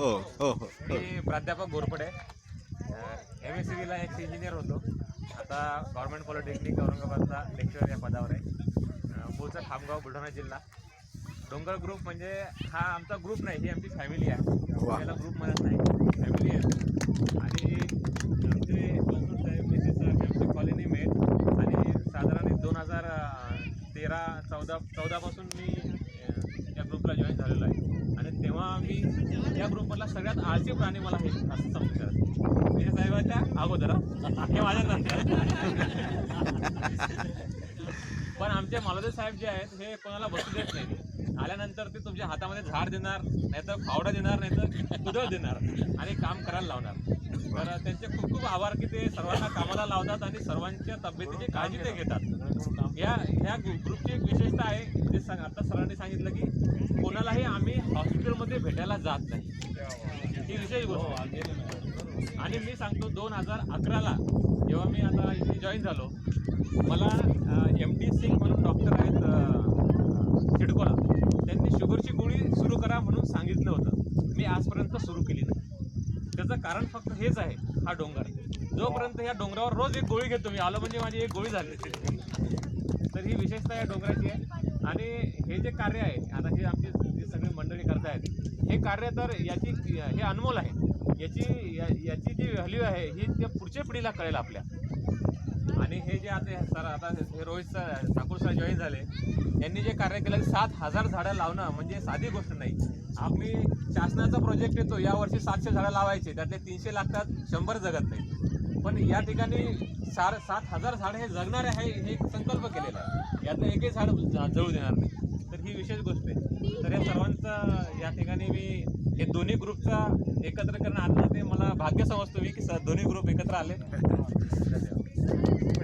हो हो हो. मी प्राध्यापक घोरपडे एम एस सी बीला एक इंजिनियर होतो. आता गव्हर्नमेंट पॉलिटेक्निक औरंगाबादचा लेक्चर या पदावर आहे. मूळचा खामगाव बुलढाणा जिल्हा. डोंगर ग्रुप म्हणजे हा आमचा ग्रुप नाही ही आमची फॅमिली आहे. त्याला ग्रुप म्हणत नाही. फॅमिली आहे. आणि आमचे साहेब मिसेस साहेब आमची कॉलनी मेट आणि साधारण दोन हजार तेरा चौदा चौदापासून मी या ग्रुपला जॉईन झालेलो मी या ग्रुपमधला सगळ्यात आळशी प्राणी मला हे असं समजतात मिसेस साहेबांच्या अगोदर हे. माझ्या नंतर. पण आमचे मालवदे साहेब जे आहेत हे कोणाला बसू देत नाही. आल्यानंतर ते तुमच्या हातामध्ये झाड देणार नाहीतर फावडा देणार नाहीतर कुदळ देणार आणि काम करायला लावणार. तर त्यांचे खूप खूप आभार की ते सर्वांना कामाला लावतात आणि सर्वांच्या तब्येतीची काळजी ते घेतात. या ह्या ग्रुपची एक विशेषता आहे ते सांग आता सरांनी सांगितलं की कोणालाही भेटायला जात नाही. ही विशेष गोष्ट आहे. आणि मी सांगतो दोन हजार अकराला जेव्हा मी आता इथे जॉईन झालो मला एम डी सिंग म्हणून डॉक्टर आहेत अ, सिडकोला त्यांनी शुगरची गोळी सुरू करा म्हणून सांगितलं होतं. मी आजपर्यंत सुरू केली नाही. त्याचं कारण फक्त हेच आहे हा डोंगर. जोपर्यंत या डोंगरावर रोज एक गोळी घेतो मी आलो म्हणजे माझी एक गोळी झाली. तर ही विशेषता या डोंगराची आहे. आणि हे जे कार्य आहे आता हे आमचे हे कार्य तर याची हे अनमोल आहे. याची या- याची जी व्हॅल्यू आहे ही त्या पुढच्या पिढीला कळेल आपल्या. आणि हे जे आता हे सर आता हे Rohit sir Thakur sir join झाले. यांनी जे कार्य केलं सात हजार झाडं लावणं म्हणजे साधी गोष्ट नाही. आम्ही शासनाचा प्रोजेक्ट येतो यावर्षी सातशे झाडं लावायचे. त्यातले तीनशे लागतात शंभर जगत नाही. पण या ठिकाणी चार सात हजार झाड हे जगणारे आहे हे एक संकल्प केलेला आहे. यातनं एकही झाड जळू देणार नाही. तर ही विशेष गोष्ट आहे. तर या सर्वांचा या ठिकाणी मी हे दोन्ही ग्रुपचा एकत्र करणं आणलं ते मला भाग्य समजतो मी की स- दोन्ही ग्रुप एकत्र आले. धन्यवाद.